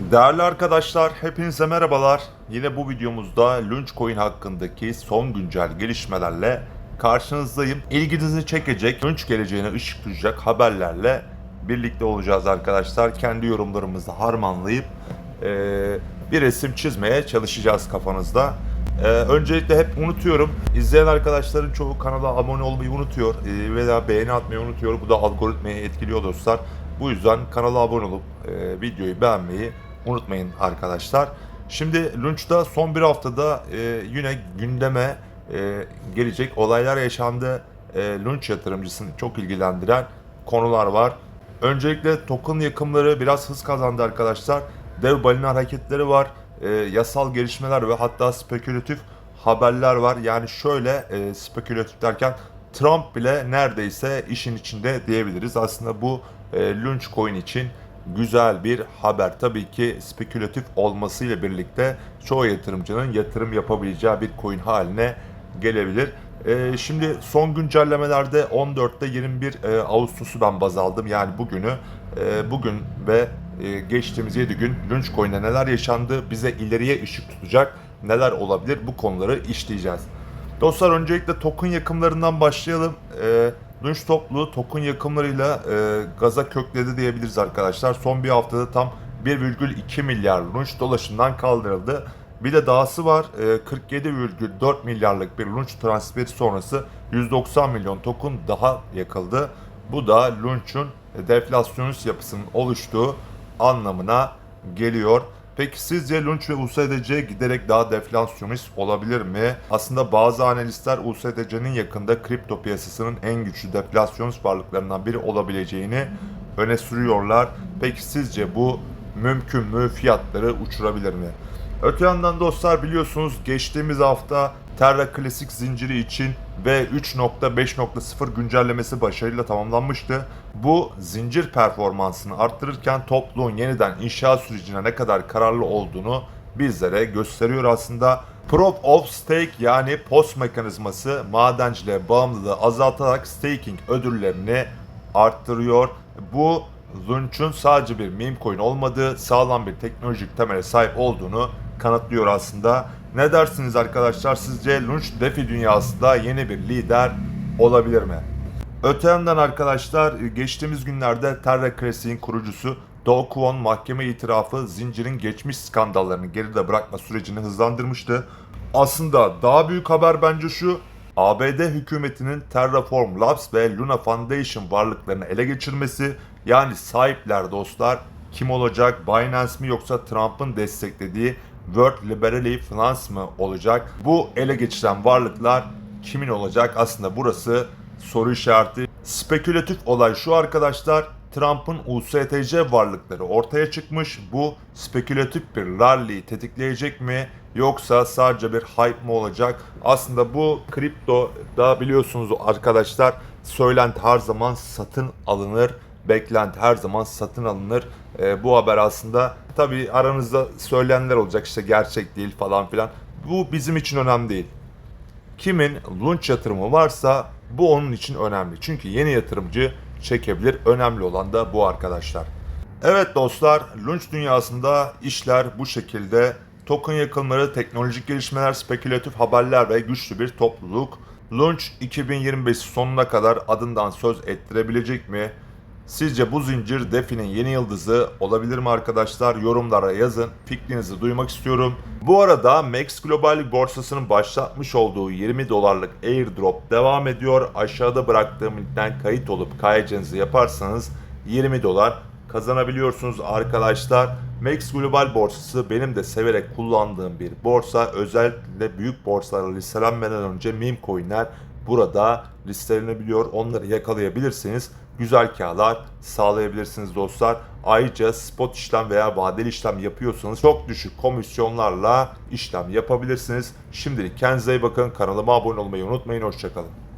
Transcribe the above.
Değerli arkadaşlar, hepinize merhabalar. Yine bu videomuzda Launchcoin hakkındaki son güncel gelişmelerle karşınızdayım. İlginizi çekecek, Launch geleceğine ışık tutacak haberlerle birlikte olacağız arkadaşlar. Kendi yorumlarımızı harmanlayıp eee, bir resim çizmeye çalışacağız kafanızda. Eee, öncelikle hep unutuyorum. İzleyen arkadaşların çoğu kanala abone olmayı unutuyor eee, veya beğeni atmayı unutuyor. Bu da algoritmayı etkiliyor dostlar. Bu yüzden kanala abone olup eee, videoyu beğenmeyi unutmayın arkadaşlar. Şimdi Lunch'ta son bir haftada eee, yine gündeme eee, gelecek olaylar yaşandı. Eee Lunch yatırımcısını çok ilgilendiren konular var. Öncelikle token yakımları biraz hız kazandı arkadaşlar. Dev balina hareketleri var. Eee, yasal gelişmeler ve hatta spekülatif haberler var. Yani şöyle eee, spekülatif derken Trump bile neredeyse işin içinde diyebiliriz. Aslında bu e, Launch Coin için güzel bir haber. Tabii ki spekülatif olmasıyla birlikte çoğu yatırımcının yatırım yapabileceği bir coin haline gelebilir. E, şimdi son güncellemelerde 14'te 21 e, Ağustos'u ben baz aldım. Yani bugünü e, bugün ve e, geçtiğimiz 7 gün Launch Coin'de neler yaşandı bize ileriye ışık tutacak neler olabilir bu konuları işleyeceğiz. Dostlar öncelikle token yakımlarından başlayalım. E, Lunch topluluğu token yakımlarıyla e, gaza kökledi diyebiliriz arkadaşlar. Son bir haftada tam 1,2 milyar Lunch dolaşımdan kaldırıldı. Bir de dahası var. E, 47,4 milyarlık bir Lunch transferi sonrası 190 milyon token daha yakıldı. Bu da Lunch'un deflasyonist yapısının oluştuğu anlamına geliyor. Peki sizce Lunch ve USDC giderek daha deflasyonist olabilir mi? Aslında bazı analistler USDC'nin yakında kripto piyasasının en güçlü deflasyonist varlıklarından biri olabileceğini öne sürüyorlar. Peki sizce bu mümkün mü? Fiyatları uçurabilir mi? Öte yandan dostlar biliyorsunuz geçtiğimiz hafta Terra Klasik zinciri için ve 3.5.0 güncellemesi başarıyla tamamlanmıştı. Bu zincir performansını arttırırken topluluğun yeniden inşa sürecine ne kadar kararlı olduğunu bizlere gösteriyor aslında. Proof of Stake yani POS mekanizması madenciliğe bağımlılığı azaltarak staking ödüllerini arttırıyor. Bu Lunch'un sadece bir meme coin olmadığı, sağlam bir teknolojik temele sahip olduğunu kanıtlıyor aslında. Ne dersiniz arkadaşlar? Sizce Lunch DeFi dünyasında yeni bir lider olabilir mi? Öte yandan arkadaşlar geçtiğimiz günlerde Terra Classic'in kurucusu Do Kwon mahkeme itirafı zincirin geçmiş skandallarını geride bırakma sürecini hızlandırmıştı. Aslında daha büyük haber bence şu. ABD hükümetinin Terraform Labs ve Luna Foundation varlıklarını ele geçirmesi yani sahipler dostlar kim olacak? Binance mi yoksa Trump'ın desteklediği World Liberally Finance mı olacak? Bu ele geçiren varlıklar kimin olacak? Aslında burası soru işareti. Spekülatif olay şu arkadaşlar. Trump'ın USTC varlıkları ortaya çıkmış. Bu spekülatif bir rally tetikleyecek mi? Yoksa sadece bir hype mi olacak? Aslında bu kripto da biliyorsunuz arkadaşlar söylenti her zaman satın alınır. Beklenti her zaman satın alınır. Ee, bu haber aslında tabii aranızda söyleyenler olacak işte gerçek değil falan filan. Bu bizim için önemli değil. Kimin lunch yatırımı varsa bu onun için önemli. Çünkü yeni yatırımcı çekebilir. Önemli olan da bu arkadaşlar. Evet dostlar, lunch dünyasında işler bu şekilde. Token yakılmaları, teknolojik gelişmeler, spekülatif haberler ve güçlü bir topluluk. Lunch 2025 sonuna kadar adından söz ettirebilecek mi? Sizce bu zincir DeFi'nin yeni yıldızı olabilir mi arkadaşlar? Yorumlara yazın. Fikrinizi duymak istiyorum. Bu arada Max Global borsasının başlatmış olduğu 20 dolarlık airdrop devam ediyor. Aşağıda bıraktığım linkten kayıt olup kayacınızı yaparsanız 20 dolar kazanabiliyorsunuz arkadaşlar. Max Global borsası benim de severek kullandığım bir borsa. Özellikle büyük borsalara listelenmeden önce meme coinler burada listelenebiliyor. Onları yakalayabilirsiniz. Güzel kağıtlar sağlayabilirsiniz dostlar. Ayrıca spot işlem veya vadeli işlem yapıyorsanız çok düşük komisyonlarla işlem yapabilirsiniz. Şimdilik kendinize iyi bakın. Kanalıma abone olmayı unutmayın. Hoşçakalın.